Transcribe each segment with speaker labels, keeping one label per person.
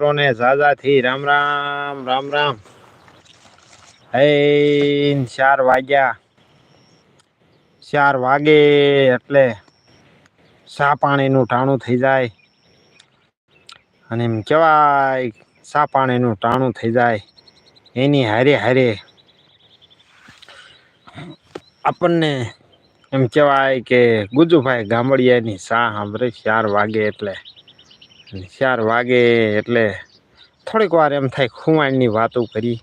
Speaker 1: મિત્રોને ઝાઝાથી રામ રામ રામ રામ. હે ચાર વાગ્યા. ચાર વાગે એટલે ચા પાણીનું ટાણું થઈ જાય. અને એમ કહેવાય ચા પાણીનું ટાણું થઈ જાય. એની હારે હારે આપણને એમ કહેવાય કે ગુજુભાઈ ગામડિયાની ચા સાંભળે ચાર વાગે એટલે. ચાર વાગે એટલે થોડીક વાર એમ થાય ખુવાણની વાતો કરી.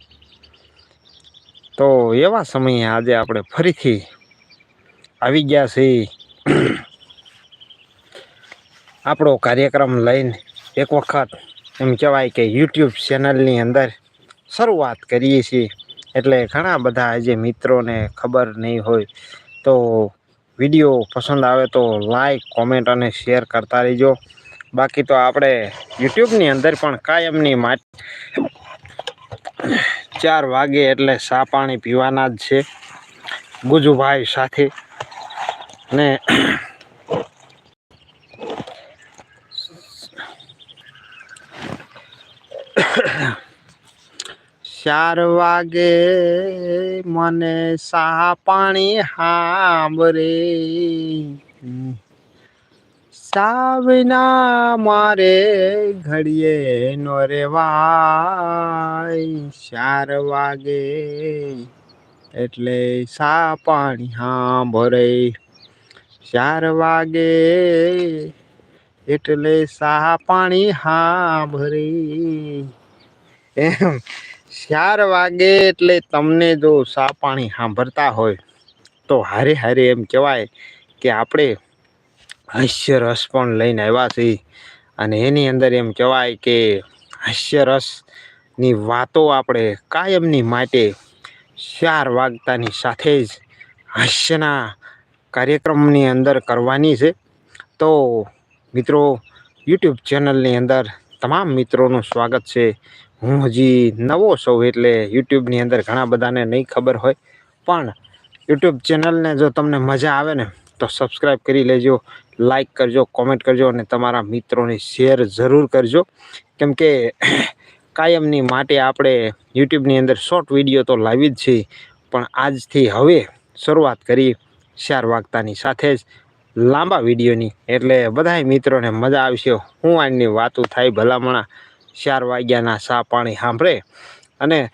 Speaker 1: તો એવા સમયે આજે આપણે ફરીથી આવી ગયા છીએ. આપણો કાર્યક્રમ લઈને એક વખત એમ કહેવાય કે યુટ્યુબ ચેનલની અંદર શરૂઆત કરીએ છીએ. એટલે ઘણા બધા આજે મિત્રોને ખબર નહીં હોય તો વીડિયો પસંદ આવે તો લાઈક, કોમેન્ટ અને શેર કરતા રહીજો. બાકી તો આપણે યુટ્યુબની અંદર પણ કાયમની માટે ચાર વાગે એટલે સા પાણી પીવાના જ છે. ગુજુભાઈ સાથે ને ચાર વાગે મને સા પાણી હાંભરે સાવના મારે ઘડીએ નો રેવાય ચાર વાગે. એટલે સા પાણી હા ભરે ચાર વાગે, એટલે સા પાણી હા ભરે એમ ચાર વાગે એટલે તમને જો સા પાણી સાંભળતા હોય, તો હારે હારે એમ કહેવાય કે આપણે હાસ્યરસ પણ લઈને આવ્યા છીએ અને એની અંદર એમ કહેવાય કે હાસ્ય રસની વાતો આપણે કાયમની માટે ચાર વાગતાની સાથે જ હાસ્યના કાર્યક્રમની અંદર કરવાની છે. તો મિત્રો, યુટ્યુબ ચેનલની અંદર તમામ મિત્રોનું સ્વાગત છે. હું હજી નવો સૌ એટલે યુટ્યુબની અંદર ઘણા બધાને નહીં ખબર હોય, પણ યુટ્યુબ ચેનલને જો તમને મજા આવે ને, તો સબસ્ક્રાઈબ કરી લેજો. લાઈક કરજો કોમેન્ટ કરજો અને તમારા મિત્રોને શેર જરૂર કરજો. કેમ કે કાયમની માટે આપણે યુટ્યુબની અંદર શોર્ટ વીડિયો તો લાવી જ છીએ પણ આજથી હવે શરૂઆત કરી શેર વાગતાની સાથે જ લાંબા વિડીયોની. એટલે બધાય મિત્રોને મજા આવશે. હું આની વાતો થાય ભલામણા ચાર વાગ્યાના સા પાણી સાંભળે. અને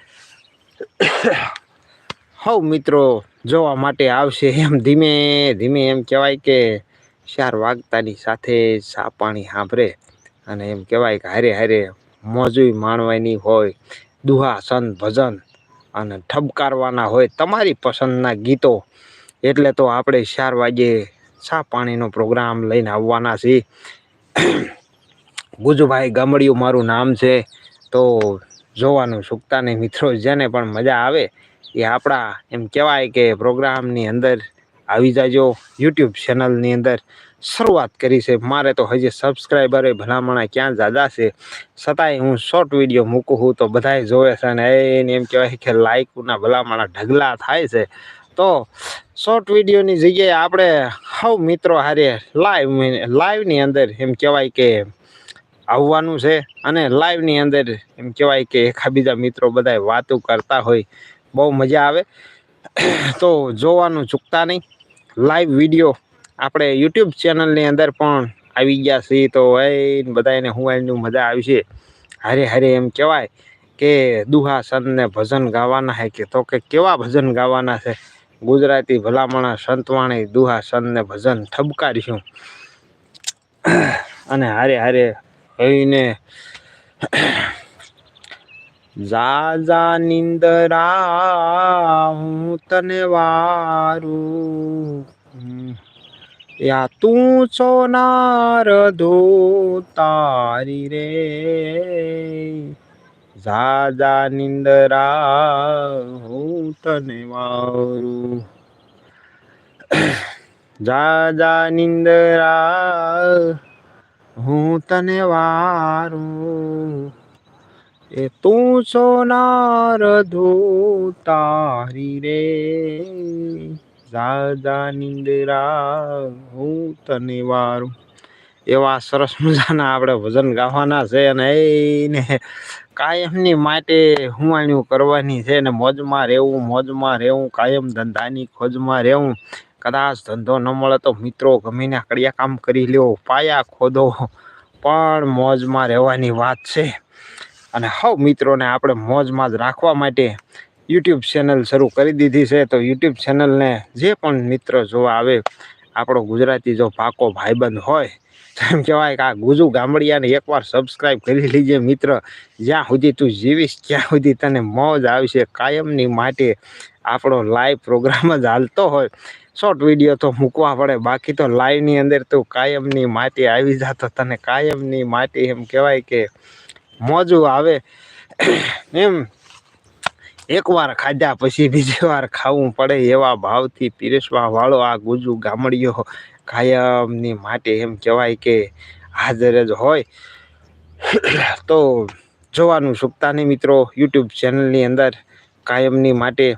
Speaker 1: હવ મિત્રો, જોવા માટે આવશે એમ ધીમે ધીમે એમ કહેવાય કે ચાર વાગતાની સાથે સાપાણી સાંભળે અને એમ કહેવાય કે હારે હારે મોજુય માણવાની હોય, દુહા, સંત, ભજન અને ઠબકારવાના હોય તમારી પસંદના ગીતો. એટલે તો આપણે ચાર વાગે ચા પાણીનો પ્રોગ્રામ લઈને આવવાના છીએ. ગુજુભાઈ ગામડિયું મારું નામ છે. તો જોવાનું ચૂકતા મિત્રો જેને પણ મજા આવે એ આપણા એમ કહેવાય કે પ્રોગ્રામની અંદર આવી જાજો યુટ્યુબ ચેનલની અંદર. શરૂઆત કરી છે. મારે તો હજી સબસ્ક્રાઈબરે ભલામણા ક્યાં જાદા છે? છતાંય હું શોર્ટ વીડિયો મૂકું છું તો બધાય જોવે છે અને એને એમ કહેવાય કે લાઇકના ભલામણા ઢગલા થાય છે. તો શોર્ટ વિડીયોની જગ્યાએ આપણે સૌ મિત્રો હારે લાઈવ લાઈવની અંદર એમ કહેવાય કે આવવાનું છે અને લાઈવની અંદર એમ કહેવાય કે એકાબીજા મિત્રો બધા વાતો કરતા હોય. બહુ મજા આવે. તો જોવાનું ચૂકતા નહીં. લાઈવ વીડિયો આપણે યુટ્યુબ ચેનલની અંદર પણ આવી ગયા છીએ. તો એ બધાને હું એનું મજા આવશે હારે હારે એમ કહેવાય કે દુહાસનને ભજન ગાવાના છે કે તો કે કેવા ભજન ગાવાના છે? ગુજરાતી ભલામણા સંતવાણી દુહાસનને ભજન ઠબકારીશું. અને હારે હારે હઈને જા જા નિંદરા હું તને વારું યા તું સોનાર ધો તારી રે જા જા નિંદરા હું તને વારું જા જા નિંદરા હું તને વારું એ તું સોનાર ધો તારી રે. જાદા નિંદરા, હું તને વારું. એવા સરસ મજાના આપણે ભજન ગાવાના છે અને એને કાયમની માટે હુમાણ્યું કરવાની છે ને મોજમાં રહેવું મોજમાં રહેવું, કાયમ ધંધાની ખોજમાં રહેવું. કદાચ ધંધો ન મળે તો મિત્રો ગમીને કડિયા કામ કરી લ્યો, પાયા ખોદો. પણ મોજમાં રહેવાની વાત છે. અને હવ મિત્રોને આપણે મોજમાં જ રાખવા માટે યુટ્યુબ ચેનલ શરૂ કરી દીધી છે. તો યુટ્યુબ ચેનલને જે પણ મિત્રો જોવા આવે, આપણો ગુજરાતી જો પાકો ભાઈબંધ હોય, તો એમ કહેવાય કે આ ગુજુ ગામડિયાને એકવાર સબસ્ક્રાઈબ કરી લીજે મિત્ર. જ્યાં સુધી તું જીવીશ, ત્યાં સુધી તને મોજ આવશે. કાયમની માટે આપણો લાઈવ પ્રોગ્રામ જ હાલતો હોય. શોર્ટ વીડિયો તો મૂકવા પડે, બાકી તો લાઈવની અંદર તું કાયમની માટી આવી જાતો તને કાયમની માટી એમ કહેવાય કે મોજું આવે. એમ એકવાર ખાધા પછી બીજી વાર ખાવું પડે એવા ભાવથી પીરસવા વાળો આ ગુજુ ગામડીઓ કાયમની માટે એમ કહેવાય કે હાજર જ હોય. તો જોવાનું નહીં મિત્રો, યુટ્યુબ ચેનલની અંદર કાયમની માટે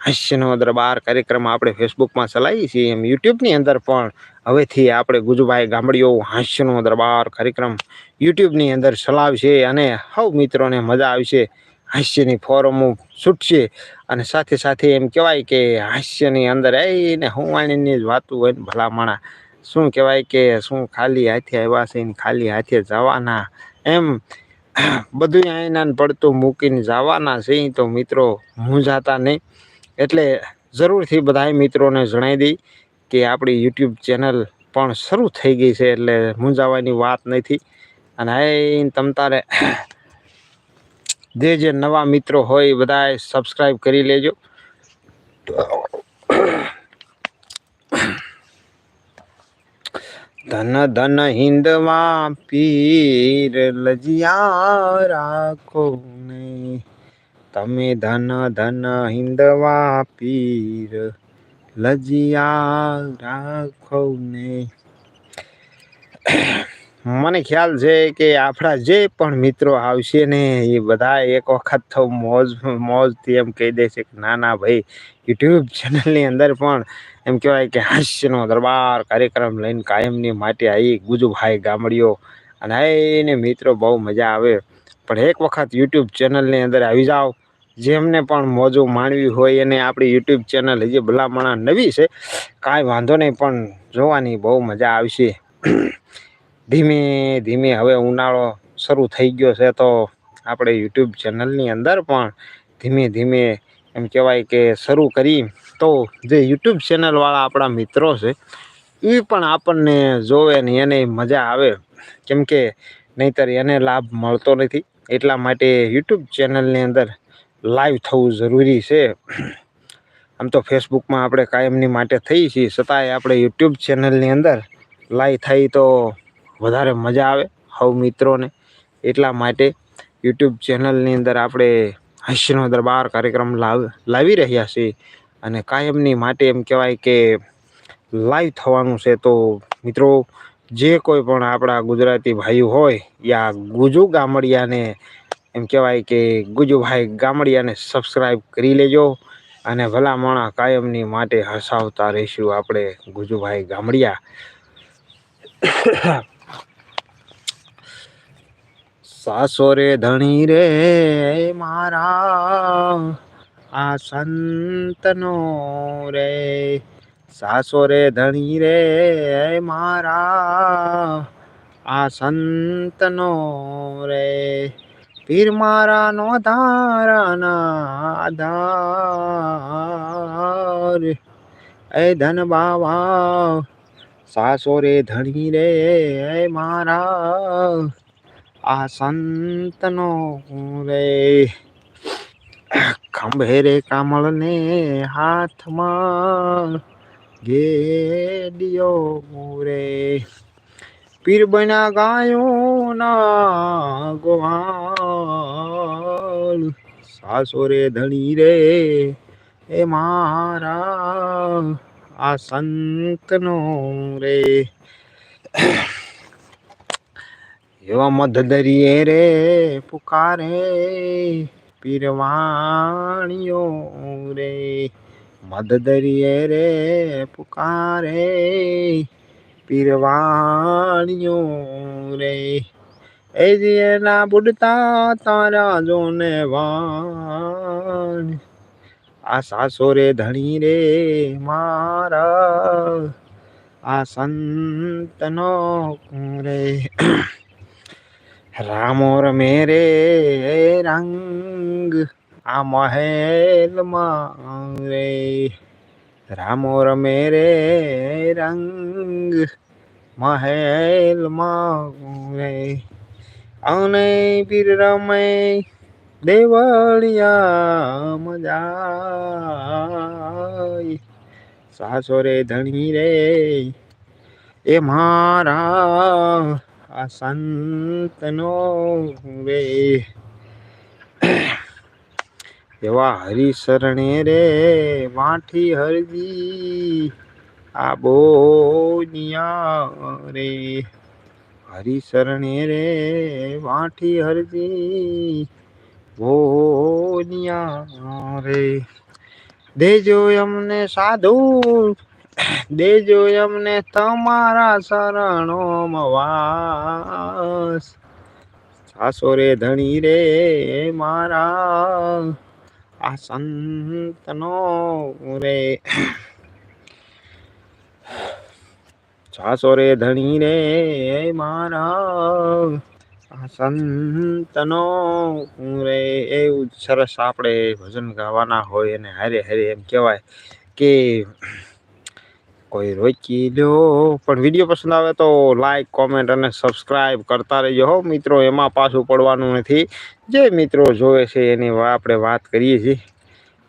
Speaker 1: હાસ્યનો દરબાર કાર્યક્રમ આપણે ફેસબુકમાં ચલાવીએ છીએ. એમ યુટ્યુબની અંદર પણ હવેથી આપણે ગુજુભાઈ ગામડીઓ હાસ્યનો દરબાર કાર્યક્રમ યુટ્યુબની અંદર ચલાવશે અને હવ મિત્રોને મજા આવશે. હાસ્યની ફોરમો છૂટશે અને સાથે સાથે એમ કહેવાય કે હાસ્યની અંદર એને હુંવાણીની જ વાતું હોય ને ભલામણા શું કહેવાય કે શું ખાલી હાથે આવ્યા છે ને ખાલી હાથે જવાના? એમ બધું અહીંના પડતું મૂકીને જવાના છે તો મિત્રો હું જાતા નહીં. એટલે જરૂરથી બધા મિત્રોને જણાવી દઈ કે આપણી યુટ્યુબ ચેનલ પણ શરૂ થઈ ગઈ છે એટલે મૂંઝાવાની વાત નથી. અને એ તમ તારે જે જે નવા મિત્રો હોય એ બધા સબસ્ક્રાઈબ કરી લેજો. ધન ધન હિન્દમાં પીર લજિયા રાખો ને. તમે ધન ધન હિન્દમાં પીર લજિયા રાખો ને મને ખ્યાલ છે કે આપણા જે પણ મિત્રો આવશે ને, એ બધા એક વખત તો મોજ, મોજથી એમ કહી દેશે કે, ના ના, ભાઈ, યુટ્યુબ ચેનલની અંદર પણ એમ કહેવાય કે હાસ્યનો દરબાર કાર્યક્રમ લઈને કાયમની માટે આવી ગુજુભાઈ ગામડીઓ અને એને મિત્રો બહુ મજા આવે. પણ એક વખત યુટ્યુબ ચેનલની અંદર આવી જાઓ જેમને પણ મોજું માણવી હોય એને આપણી યુટ્યુબ ચેનલ હજી ભલામણા નવી છે. કાંઈ વાંધો નહીં, પણ જોવાની બહુ મજા આવશે. ધીમે ધીમે હવે ઉનાળો શરૂ થઈ ગયો છે, તો આપણે યુટ્યુબ ચેનલની અંદર પણ ધીમે ધીમે એમ કહેવાય કે શરૂ કરી. તો જે યુટ્યુબ ચેનલવાળા આપણા મિત્રો છે એ પણ આપણને જોવે ને એને મજા આવે. કેમ કે નહીંતર એને લાભ મળતો નથી. એટલા માટે યુટ્યુબ ચેનલની અંદર લાઈવ થવું જરૂરી છે. આમ તો ફેસબુકમાં આપણે કાયમની માટે થઈ છીએ. છતાંય આપણે યુટ્યુબ ચેનલની અંદર લાઈવ થઈ તો વધારે મજા આવે, હવ મિત્રોને. એટલા માટે યુટ્યુબ ચેનલની અંદર આપણે હાસ્યનો દરબાર કાર્યક્રમ લાવ, લાવી રહ્યા છીએ. અને કાયમની માટે એમ કહેવાય કે લાઈવ થવાનું છે તો મિત્રો, જે કોઈ પણ આપણા ગુજરાતી ભાઈઓ હોય, યા ગુજુ ગામડિયાને એમ કહેવાય કે ગુજુભાઈ ગામડિયાને સબસ્ક્રાઈબ કરી લેજો અને ભલામણા કાયમની માટે હસાવતા રહીશું આપણે ગુજુભાઈ ગામડિયા. સાસો રે ધણી રે મારા, આ સંતનો રે. સાસો રે ધણી રે મારા, આ સંતનો રે. પીર મારા નો ધારાના આધાર એ ધન બાવા સાસો રે ધણી રે મારા આ સંતનો રે ખંભે રે કામળ ને હાથમાં ગેડિયો રે પીર બના ગાયો ના ગોવાલ. સાસો રે ધણી રે, એ મારા આ સંતનો રે. એવા મધદરીએ રે પુકારે, પીરવાણીઓ રે. મધદરીએ રે પુકારે પીરવાણિયો રે એ એના બુડતા તારા જોને વાણ. આ સાસો રે ધણી રે મારા. આ સંતનો રે રામો રમે રે રંગ. આ મહેલમાં રે. રામો રમે રે રંગ મહેલમાં રે અને પીર રમે દેવળિયા મજા સાસો રે ધણી રે એ મારા આ સંતનો રે એવા હરિશરણે રે માઠી હરજી આ બોનિયા રે. હરિશરણે રે માઠી હરજી બોનિયા રે. દેજો અમને સાધુ, દેજો અમને તમારા શરણોમાં વાસ. સાસો રે ધણી રે, મારા આ સંતનો રે સાસો રે ધણી રે મારા આ સંતનો રે એવું સરસ આપણે ભજન ગાવાના હોય અને હારે હારે એમ કહેવાય કે કોઈ રોકી લ્યો. પણ વીડિયો પસંદ આવે તો લાઈક કોમેન્ટ અને સબસ્ક્રાઈબ કરતા રહેજો હો મિત્રો. એમાં પાછું પડવાનું નથી. જે મિત્રો જોવે છે એની આપણે વાત કરીએ છીએ.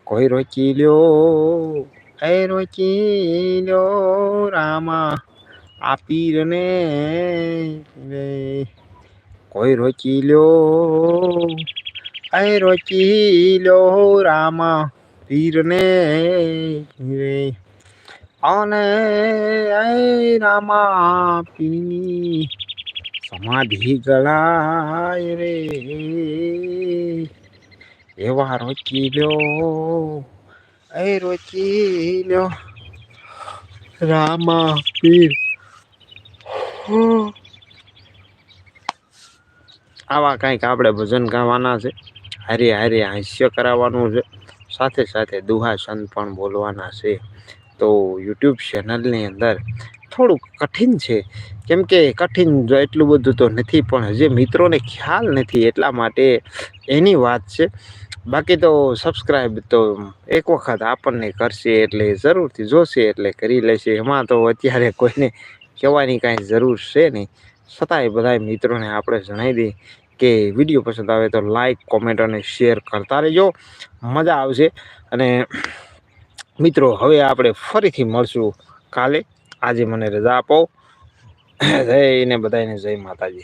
Speaker 1: કોઈ રોકી લ્યો. એ રોકી લ્યો રામા આ પીરને કોઈ રોકી લ્યો. એ રોકી લ્યો રામા પીરને રે અને રામા પીની સમાધિ ગળાય રે. એવા રોકી લ્યો. એ રોચી લ્યો. રામા પીર આવા કંઈક આપણે ભજન ગાવાના છે. હરે હારે હાસ્ય કરાવવાનું છે. સાથે સાથે દુહા સંત પણ બોલવાના છે. તો યુટ્યુબ ચેનલની અંદર થોડુંક કઠિન છે. કેમ કે કઠિન એટલું બધું તો નથી, પણ હજી મિત્રોને ખ્યાલ નથી એટલા માટે એની વાત છે. બાકી તો સબસ્ક્રાઈબ તો એક વખત આપણને કરશે એટલે જરૂરથી જોશે એટલે કરી લેશે. એમાં તો અત્યારે કોઈને કહેવાની કાંઈ જરૂર છે નહીં. છતાંય બધા મિત્રોને આપણે જણાવી દઈએ કે વીડિયો પસંદ આવે તો લાઈક, કોમેન્ટ અને શેર કરતા રહેજો. મજા આવશે અને મિત્રો, હવે આપણે ફરીથી મળશું કાલે. આજે મને રજા આપો. જય ને બધાને જય માતાજી.